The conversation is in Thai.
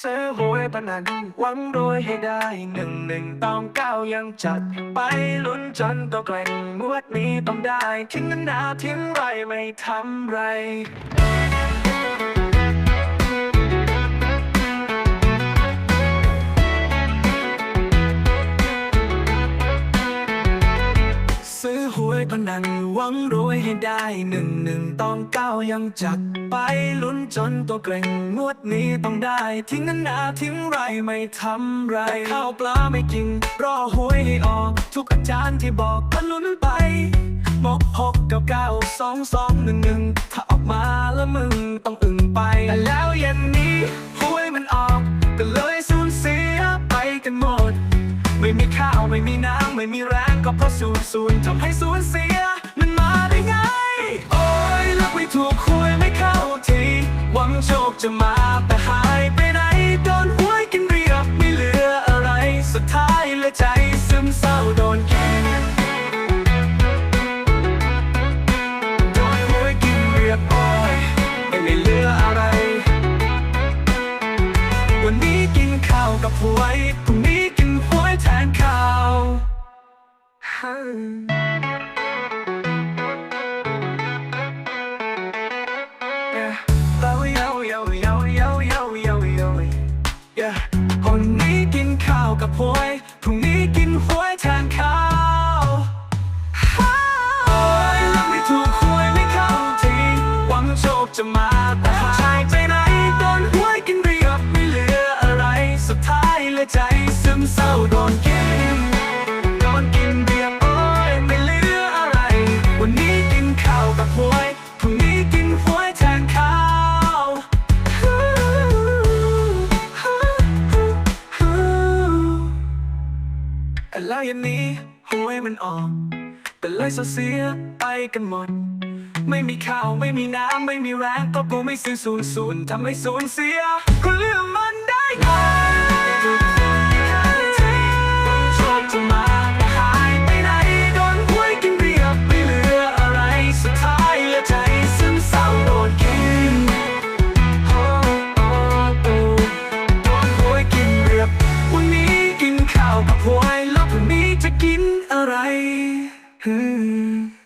ซื้อหวยปนันหวังรวยให้ได้หนึ่งหนึ่งต้องเก้ายังจัด ไปลุ้นจนตัวแกร่งงวดนี้ต้องได้ ทิ้งนาทิ้งไรไม่ทำไร ยพนันหวังรวยให้ได้หนึ่งหนึ่งต้องเก้ายังจัดไปลุ้นจนตัวเกรงงวดนี้ต้องได้ ทิ้งนานาทิ้งไรไม่ทำไรแต่ข้าวปลาไม่กิน รอหวยให้ออก ทุกอาจารย์ที่บอกก็ลุ้นไปมกหกเก้าเก้าสองสองหนึ่งหนึ่งถ้าออกมาแล้วมึงต้องอึ่งไปแต่แล้วเย็นนี้หวยมันออกก็เลยสูญเสียไปกันหมด ไม่มีข้าวไม่มีน้ำไม่มีแรง ก็เพราะสูญสูญทำให้สูญเสีย มันมาได้ไง โอ้ยเลือกไม่ถูกคุยไม่เข้าทีหวังโชคจะมาแต่หายไปไหนโดนหวยกินเรียบไม่เหลืออะไร สุดท้ายเลยใจ แล้วยันนี้หวยมันออกแต่เลยเสียไปกันหมด ไม่มีข้าวไม่มีน้ำไม่มีแรงก็กูไม่ซื้อศูนย์ศูนย์ทำให้ศูนย์เสียก็เลือมันได้ Hmm.